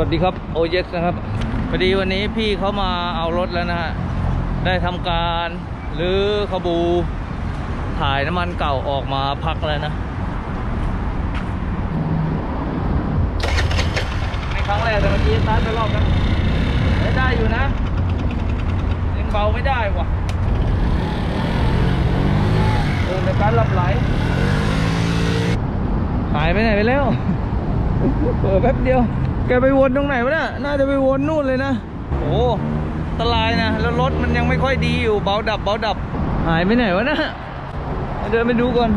สวัสดีครับโอเยสนะครับพอดีวันนี้พี่เขามาเอารถแล้วนะฮะได้ทำการหรือขบูถ่ายน้ำมันเก่าออกมาพักแล้วนะไม่ครั้งแรกแต่เมื่อกี้สตาร์ทไปรอบนะได้ได้อยู่นะยังเบาไม่ได้ว่ะเออในการรับไหลหายไปไหนไปแล้วเปิดแป๊บเดียว แกไปวนตรงไหนวะเนี่ยน่าจะไปวนนู่นเลยนะโอ้อันตรายนะ แล้วรถมันยังไม่ค่อยดีอยู่ เบาดับ เบาดับ หายไปไหนวะนะเดินไปดูก่อน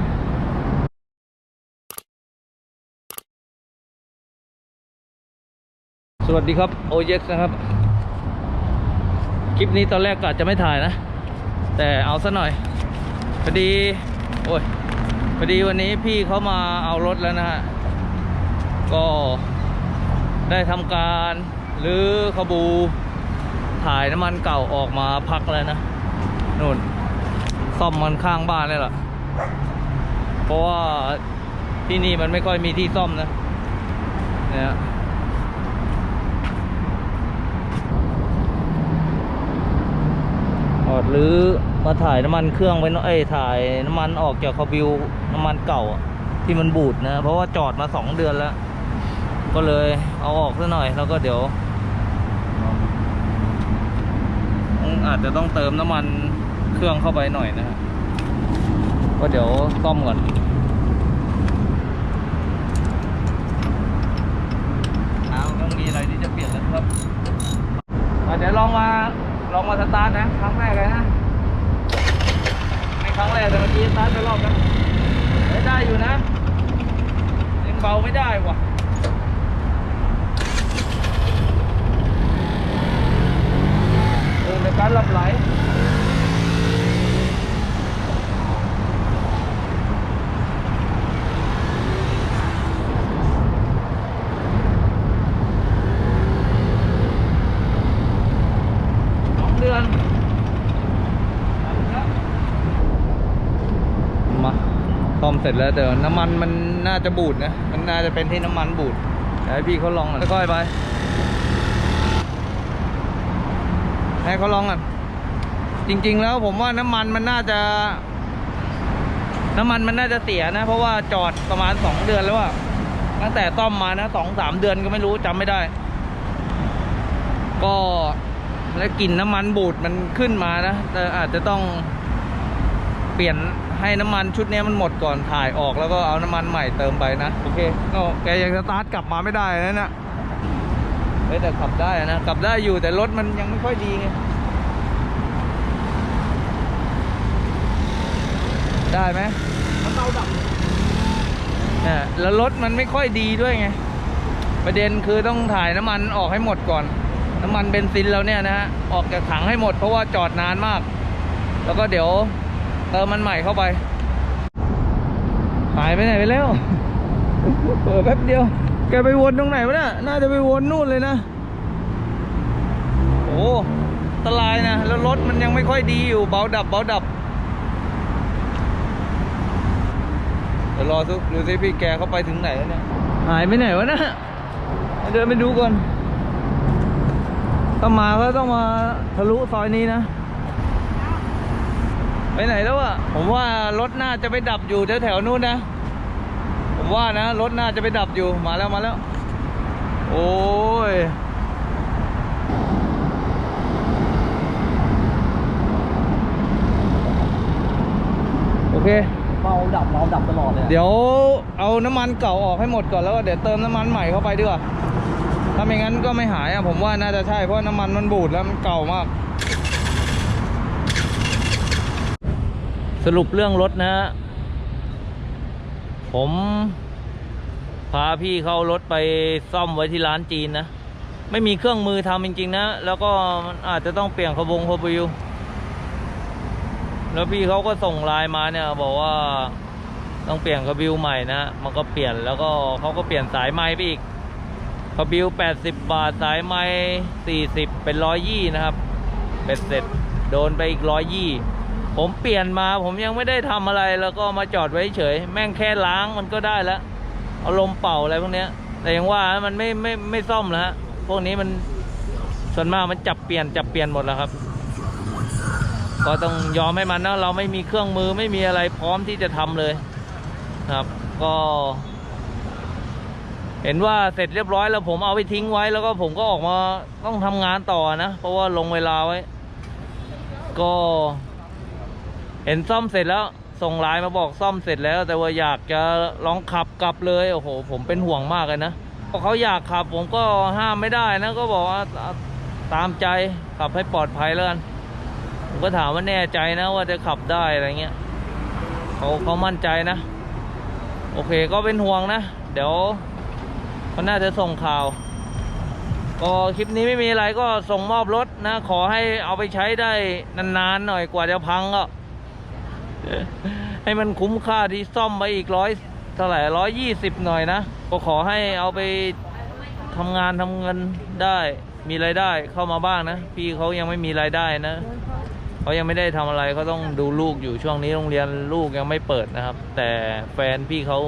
สวัสดีครับโอเยสนะครับ คลิปนี้ตอนแรกกะจะไม่ถ่ายนะ แต่เอาซะหน่อยพอดีโอ้ยพอดีวันนี้พี่เขามาเอารถแล้วนะฮะก็ ได้ทำการหรือขบูถ่ายน้ำมันเก่าออกมาพักแล้วนะนู่นซ่อมมันข้างบ้านเลยล่ะ เพราะว่าที่นี่มันไม่ค่อยมีที่ซ่อมนะเนี่ยอดหรือมาถ่ายน้ำมันเครื่องไว้น่อยเอ้ยถ่ายน้ำมันออกจากคาบิวน้ำมันเก่าที่มันบูดนะ เพราะว่าจอดมาสองเดือนแล้ว ก็เลยเอาออกซะหน่อยแล้วก็เดี๋ยวอืมอาจจะต้องเติมน้ำมันเครื่องเข้าไปหน่อยนะฮะก็เดี๋ยวซ่อมก่อนเอาต้องมีอะไรที่จะเปลี่ยนแล้วครับอะเดี๋ยวลองมาลองมาสตาร์ทนะครั้งแรกเลยนะไม่ครั้งแรกแต่เมื่อกี้สตาร์ทไปรอบนะได้ได้อยู่นะยังเบาไม่ได้ว่ะ เออ ในการรับไหลสองเดือนมาซ่อมเสร็จแล้วแต่น้ำมันมันน่าจะบูดนะ มันน่าจะเป็นที่น้ำมันบูดให้พี่เขาลองหน่อยค่อยไป ให้เขาลองอะจริง ๆ แล้วผมว่าน้ำมันมันน่าจะ น้ำมันมันน่าจะเสียนะ เพราะว่าจอดประมาณสองเดือนแล้วอะตั้งแต่ต้อมมานะสองสามเดือนก็ไม่รู้จำไม่ได้ ก็แล้วกลิ่นน้ำมันบูดมันขึ้นมานะแต่อาจจะต้องเปลี่ยนให้น้ำมันชุดนี้มันหมดก่อนถ่ายออกแล้วก็เอาน้ำมันใหม่เติมไปนะ โอเคโอ้แกยังสตาร์ทกลับมาไม่ได้นะเนี่ย ฮ้ยแต่ขับได้นะขับได้อยู่แต่รถมันยังไม่ค่อยดีไงได้ไหมมันเบาดับเนี่ยแล้วรถมันไม่ค่อยดีด้วยไง ประเด็นคือต้องถ่ายน้ำมันออกให้หมดก่อน น้ำมันเบนซินเราเนี่ยนะฮะออกจากถังให้หมดเพราะว่าจอดนานมาก แล้วก็เดี๋ยวเติมมันใหม่เข้าไปหายไปไหนไปแล้วเปิดแป๊บเดียว แกไปวนตรงไหนวะเนี่ยน่าจะไปวนนู่นเลยนะโอ้ตรายนะ แล้วรถมันยังไม่ค่อยดีอยู่ เบาดับ เบาดับ เดี๋ยวรอสุดูสิพี่แกเขาไปถึงไหนแล้วเนี่ย หายไปไหนวะนะเดินไปดูก่อนถ้ามาก็ต้องมาทะลุซอยนี้นะ ไปไหนแล้วอะผมว่ารถน่าจะไปดับอยู่แถวๆนู้นนะ ว่านะรถน่าจะไปดับอยู่มาแล้วมาแล้ว โอ้ยโอเคเบาดับเบาดับตลอดเลยอะเดี๋ยวเอาน้ำมันเก่าออกให้หมดก่อนแล้วก็เดี๋ยวเติมน้ำมันใหม่เข้าไปดีกว่าถ้าไม่งั้นก็ไม่หายอะผมว่าน่าจะใช่เพราะน้ำมันมันบูดแล้วมันเก่ามาก สรุปเรื่องรถนะฮะผม พาพี่เขารถไปซ่อมไว้ที่ร้านจีนนะ ไม่มีเครื่องมือทำจริง ๆ นะ แล้วก็อาจจะต้องเปลี่ยนขบวงขบิวแล้วพี่เขาก็ส่งไลน์มาเนี่ย บอกว่าต้องเปลี่ยนคาบิวใหม่นะ มันก็เปลี่ยนแล้วก็เขาก็เปลี่ยนสายไม้ไปอีกคาบิว80 บาทสายไม้40 เป็นร้อยยี่นะครับ เป็ดเสร็จโดนไปอีกร้อยยี่ผมเปลี่ยนมาผมยังไม่ได้ทำอะไรแล้วก็มาจอดไว้เฉย แม่งแค่ล้างมันก็ได้แล้ว เอาลมเป่าอะไรพวกเนี้ย แต่ยังว่ามันไม่ไม่ไม่ซ่อมแล้วฮะ พวกนี้มันส่วนมากมันจับเปลี่ยนจับเปลี่ยนหมดแล้วครับ ก็ต้องยอมให้มันนะเราไม่มีเครื่องมือไม่มีอะไรพร้อมที่จะทำเลยครับ ก็ เห็นว่าเสร็จเรียบร้อยแล้วผมเอาไปทิ้งไว้แล้วก็ผมก็ออกมาต้องทำงานต่อนะ เพราะว่าลงเวลาไว้ ก็ เห็นซ่อมเสร็จแล้ว ส่งไลน์มาบอกซ่อมเสร็จแล้ว แต่ว่าอยากจะลองขับกลับเลยโอ้โห ผมเป็นห่วงมากเลยนะพอเขาอยากขับผมก็ห้ามไม่ได้นะก็บอกว่าตามใจขับให้ปลอดภัยแล้วกันผมก็ถามว่าแน่ใจนะว่าจะขับได้อะไรเงี้ยเขาเขามั่นใจนะ โอเคก็เป็นห่วงนะ เดี๋ยวเขาน่าจะส่งข่าว ก็คลิปนี้ไม่มีอะไรก็ส่งมอบรถนะ ขอให้เอาไปใช้ได้นานๆหน่อยกว่าจะพังก็ ให้มันคุ้มค่าที่ซ่อมไปอีกร้อยเท่าไหร่ร้อยยี่สิบหน่อยนะ ก็ขอให้เอาไปทำงานทำเงินได้มีรายได้เข้ามาบ้างนะ พี่เขายังไม่มีรายได้นะเขายังไม่ได้ทำอะไรเขาต้องดูลูกอยู่ช่วงนี้โรงเรียนลูกยังไม่เปิดนะครับ แต่แฟนพี่เขา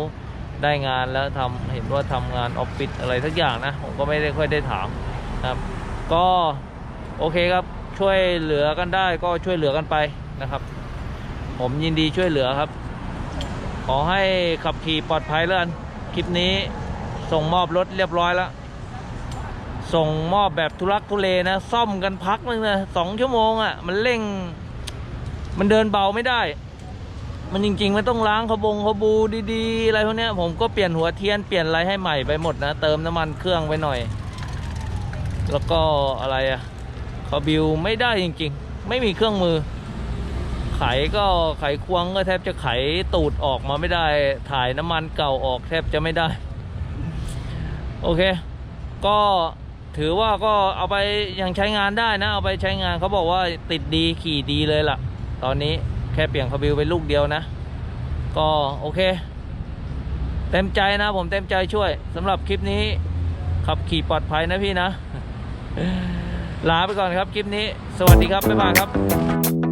ได้งานแล้วทำเห็นว่าทำงานออฟฟิศอะไรสักอย่างนะผมก็ไม่ได้ค่อยได้ถามนะครับ ก็โอเคครับช่วยเหลือกันได้ก็ช่วยเหลือกันไปนะครับ ผมยินดีช่วยเหลือครับ ขอให้ขับขี่ปลอดภัยแล้วกันคลิปนี้ส่งมอบรถเรียบร้อยแล้ว ส่งมอบแบบทุลักทุเลนะ ซ่อมกันพักนึงนะสองชั่วโมงอะ่ะ มันเร่ง มันเดินเบาไม่ได้ มันจริงๆ มันต้องล้างขบงขบูดีๆ อะไรพวกเนี้ยผมก็เปลี่ยนหัวเทียนเปลี่ยนอะไรให้ใหม่ไปหมดนะ เติมน้ำมันเครื่องไปหน่อย แล้วก็อะไรอะคาบิวไม่ได้จริง ๆ ไม่มีเครื่องมือ ไขก็ไขควงก็แทบจะไขตูดออกมาไม่ได้ ถ่ายน้ำมันเก่าออกแทบจะไม่ได้ โอเค ก็ถือว่าก็เอาไปยังใช้งานได้นะ เอาไปใช้งานเขาบอกว่าติดดีขี่ดีเลยล่ะ ตอนนี้แค่เปลี่ยนคาบิวไปลูกเดียวนะ ก็โอเค เต็มใจนะผมเต็มใจช่วยสำหรับคลิปนี้ ขับขี่ปลอดภัยนะพี่นะ ลาไปก่อนครับคลิปนี้ สวัสดีครับ บ๊ายบายครับ